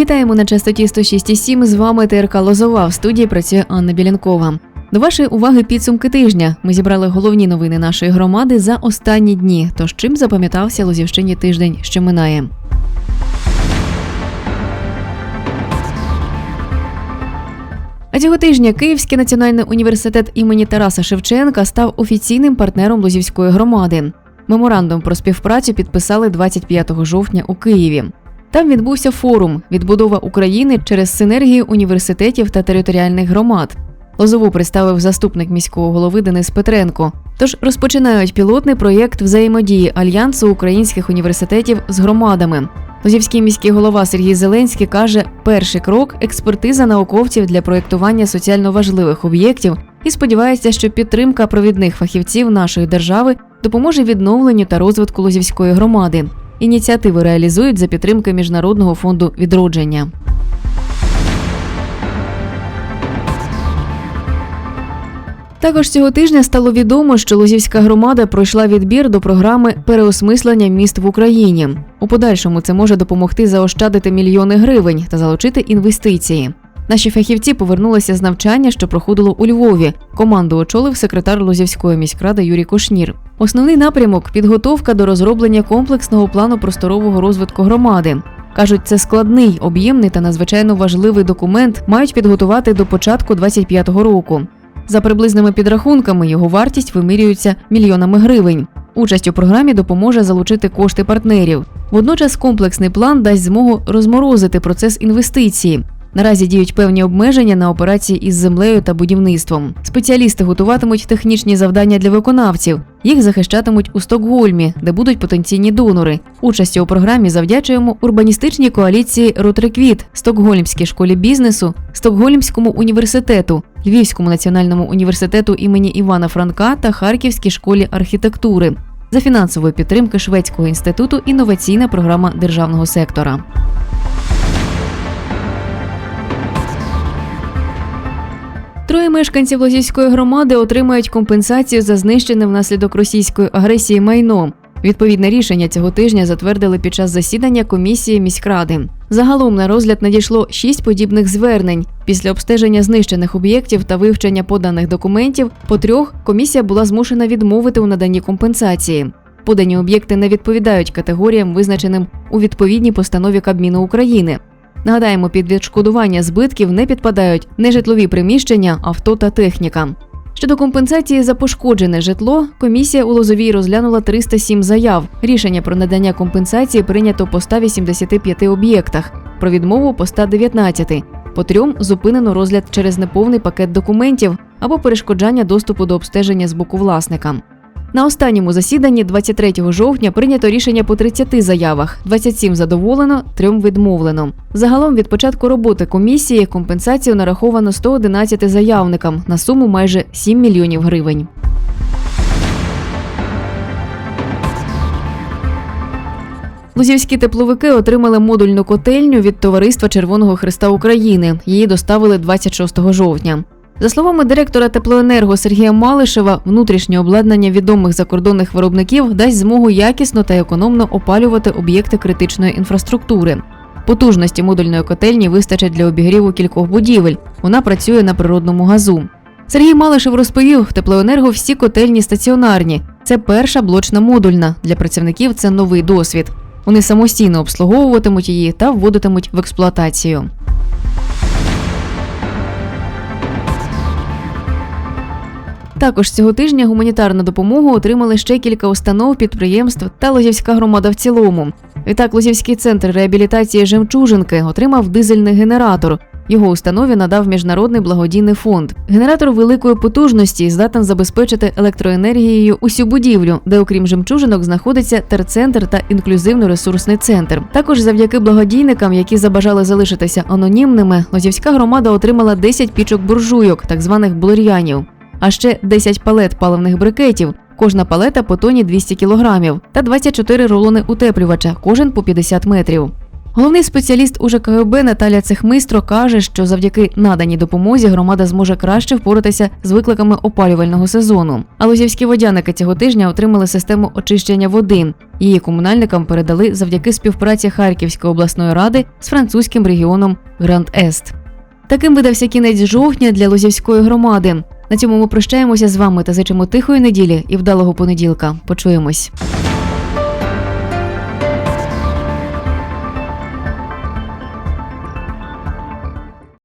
Вітаємо на частоті 106,7. З вами ТРК Лозова. В студії працює Анна Білянкова. До вашої уваги підсумки тижня. Ми зібрали головні новини нашої громади за останні дні. Тож чим запам'ятався Лозівщині тиждень, що минає. А цього тижня Київський національний університет імені Тараса Шевченка став офіційним партнером Лозівської громади. Меморандум про співпрацю підписали 25 жовтня у Києві. Там відбувся форум Відбудова України через синергію університетів та територіальних громад. Лозову представив заступник міського голови Денис Петренко. Тож розпочинають пілотний проєкт взаємодії Альянсу українських університетів з громадами. Лозівський міський голова Сергій Зеленський каже, перший крок експертиза науковців для проєктування соціально важливих об'єктів і сподівається, що підтримка провідних фахівців нашої держави допоможе відновленню та розвитку Лозівської громади. Ініціативи реалізують за підтримки Міжнародного фонду відродження. Також цього тижня стало відомо, що Лозівська громада пройшла відбір до програми переосмислення міст в Україні. У подальшому це може допомогти заощадити мільйони гривень та залучити інвестиції. Наші фахівці повернулися з навчання, що проходило у Львові. Команду очолив секретар Лозівської міськради Юрій Кошнір. Основний напрямок підготовка до розроблення комплексного плану просторового розвитку громади. Кажуть, це складний, об'ємний та надзвичайно важливий документ мають підготувати до початку 25-го року. За приблизними підрахунками його вартість вимірюється мільйонами гривень. Участь у програмі допоможе залучити кошти партнерів. Водночас комплексний план дасть змогу розморозити процес інвестиції. Наразі діють певні обмеження на операції із землею та будівництвом. Спеціалісти готуватимуть технічні завдання для виконавців. Їх захищатимуть у Стокгольмі, де будуть потенційні донори. Участю у програмі завдячуємо урбаністичній коаліції Ротриквіт, Стокгольмській школі бізнесу, Стокгольмському університету, Львівському національному університету імені Івана Франка та Харківській школі архітектури. За фінансової підтримки Шведського інституту інноваційна програма державного сектора. Троє мешканців Лозівської громади отримають компенсацію за знищене внаслідок російської агресії майно. Відповідне рішення цього тижня затвердили під час засідання комісії міськради. Загалом на розгляд надійшло шість подібних звернень. Після обстеження знищених об'єктів та вивчення поданих документів по трьох комісія була змушена відмовити у наданні компенсації. Подані об'єкти не відповідають категоріям, визначеним у відповідній постанові Кабміну України. Нагадаємо, під відшкодування збитків не підпадають нежитлові приміщення, авто та техніка. Щодо компенсації за пошкоджене житло, комісія у Лозовій розглянула 307 заяв. Рішення про надання компенсації прийнято по 185 об'єктах, про відмову по 119. По трьом зупинено розгляд через неповний пакет документів або перешкоджання доступу до обстеження з боку власника. На останньому засіданні 23 жовтня прийнято рішення по 30 заявах, 27 задоволено, 3 відмовлено. Загалом від початку роботи комісії компенсацію нараховано 111 заявникам на суму майже 7 мільйонів гривень. Лузівські тепловики отримали модульну котельню від Товариства Червоного Христа України. Її доставили 26 жовтня. За словами директора теплоенерго Сергія Малишева, внутрішнє обладнання відомих закордонних виробників дасть змогу якісно та економно опалювати об'єкти критичної інфраструктури. Потужності модульної котельні вистачить для обігріву кількох будівель. Вона працює на природному газу. Сергій Малишев розповів, в теплоенерго всі котельні стаціонарні. Це перша блочна модульна. Для працівників це новий досвід. Вони самостійно обслуговуватимуть її та вводитимуть в експлуатацію. Також цього тижня гуманітарну допомогу отримали ще кілька установ, підприємств та Лозівська громада в цілому. Відтак, Лозівський центр реабілітації жемчужинки отримав дизельний генератор. Його установі надав міжнародний благодійний фонд. Генератор великої потужності здатен забезпечити електроенергією усю будівлю, де, окрім жемчужинок, знаходиться терцентр та інклюзивно-ресурсний центр. Також завдяки благодійникам, які забажали залишитися анонімними, Лозівська громада отримала 10 пічок буржуйок, так званих блур'янів а ще 10 палет паливних брикетів. Кожна палета по тоні 200 кілограмів та 24 рулони утеплювача, кожен по 50 метрів. Головний спеціаліст УЖКГБ Наталя Цехмистро каже, що завдяки наданій допомозі громада зможе краще впоратися з викликами опалювального сезону. А лузівські водяники цього тижня отримали систему очищення води. Її комунальникам передали завдяки співпраці Харківської обласної ради з французьким регіоном Гранд Ест. Таким видався кінець жовтня для Лозівської громади. На цьому ми прощаємося з вами та зичимо тихої неділі і вдалого понеділка. Почуємось.